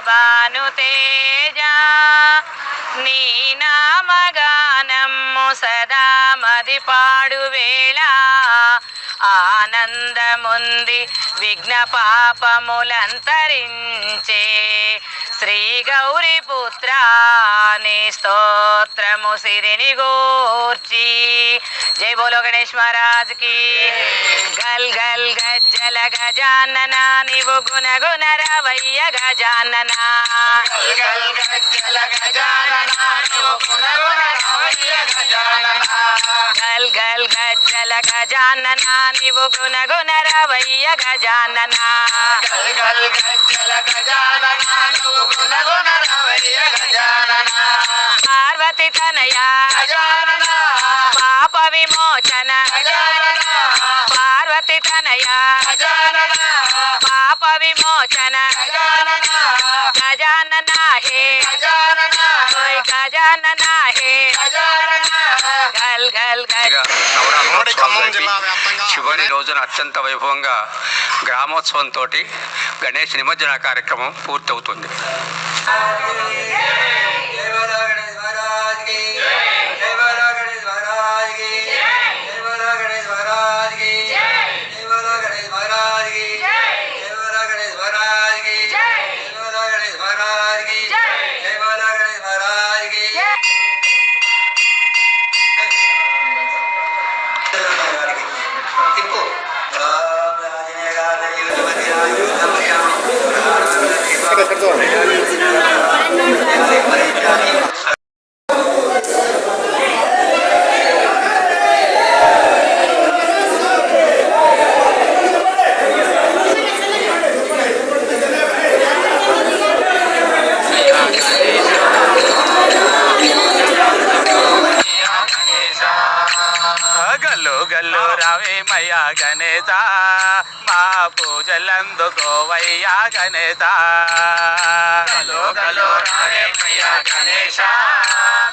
భాను తేజ నీ నామగానమ్ము సదా మది పాడు వేళ. ఆనందముంది విఘ్న పాపములంతరించే శ్రీ గౌరీ పుత్ర నీ స్తోత్రము సిరిని గూర్చి. జై బోలో గణేష్ మహారాజ్కి. గల్ గల్ గజ్జల గజానన నీవు గుణ గుణ రవయ్య గజానన గల్ గల్ గజ్జల గజానన నీవు గుణ గుణ రవయ్య గజానన పార్వతి తనయ పాప విమోచన పార్వతి ఖమ్మం జరిపి జిల్లా వ్యాప్తంగా చివరి రోజున అత్యంత వైభవంగా గ్రామోత్సవంతో గణేష్ నిమజ్జన కార్యక్రమం పూర్తవుతుంది Perdón. పూజలందుకోవయ్యా గణేత గల్లు గల్లు రవేమయ్యా గణేశ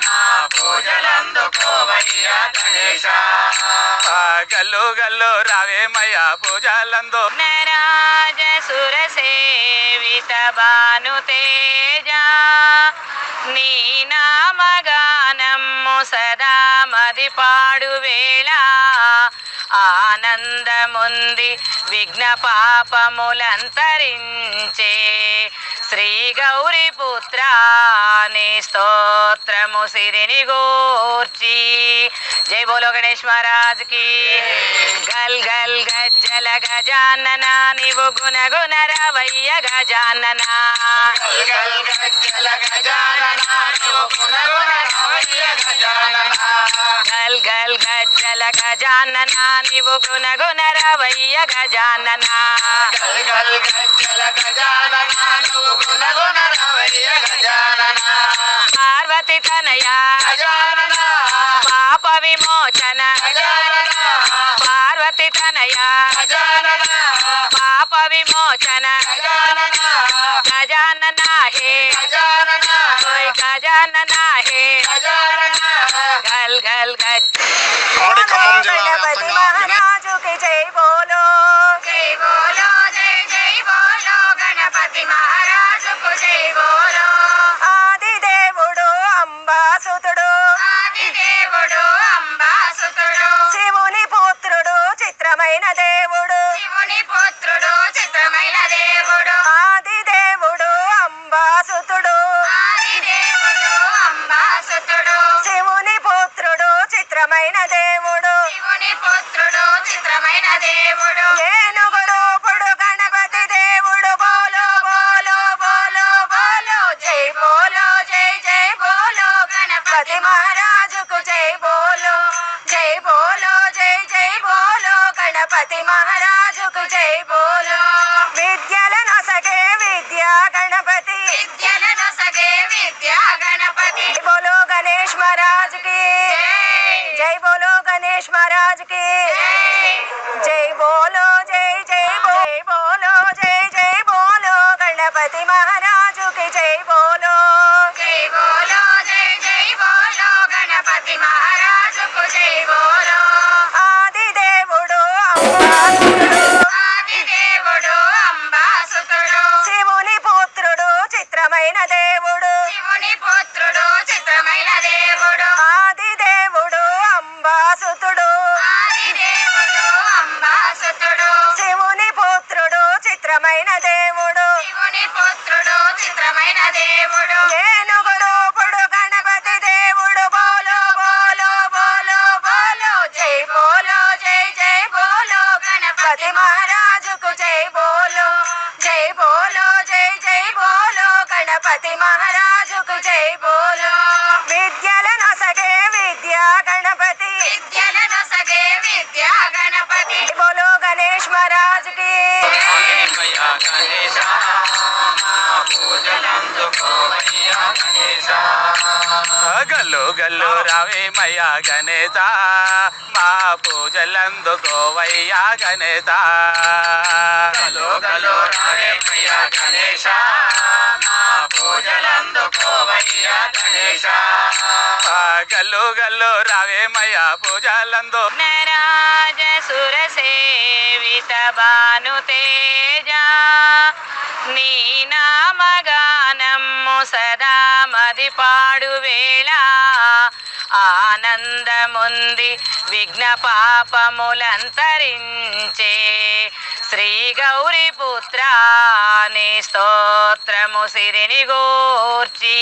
మా పూజలందుకోవయ్యా గణేశ గల్లు గల్లు రవేమయ్యా పూజలందు నరాజ సుర సేవిత భాను తేజ నీ నామగానమ్ము సదా మది పాడు వేళ. ఆనంద ఉంది విఘ్న పాపములంతరించే శ్రీ గౌరీ పుత్ర నీ స్తోత్రము సిరిని గూర్చి. జై బోలో గణేష్ మహారాజ్కి గల్ గల్ గజ్జల గజానన నీవు గుణ గుణ రవయ్య గజానన. గల్ గజానన నీవు గుణ గుణ రవయ్య గజానన. పార్వతి తనయ పాప విమోచన. పార్వతి తనయ పాప విమోచన. గజానన హే అంబాసుతుడు శివుని పుత్రుడు చిత్రమైన దేవుడు. గణపతి మహారాజుకు జై బోలో జై బోలో జై జై బోలో గణపతి మహారాజుకు జై బోలో. విద్యలను సగే విద్యా గణపతి. విద్యలను సగే విద్యా గణపతి. బోలో గణేష్ మహారాజ్కి జై బోలో గణేష్ మహారాజ్కి జై బోలో జై జై బోలో జై జై బోలో గణపతి మహారాజుకి. గణపతి దేవుడు. బోలో బోలో బోలో బోలో. జై బోలో జై జై బోలో. గణపతి మహారాజుకు జై బోలో. జై గల్లు గల్లు రావేమయ్యా గణేత. మా పూజలందుకోవయ్యా గణేత. గల్లు గల్లు రావేమయ్యా గణేశ మా పూజలందుకోవయ్యా గణేశ గల్లు గల్లు రావేమయ్యా పూజలందు. నరాజ సుర సేవిత ఆనందముంది విఘ్న పాపములంతరించే శ్రీ గౌరీ పుత్రాని స్తోత్రము సిరిని గూర్చి.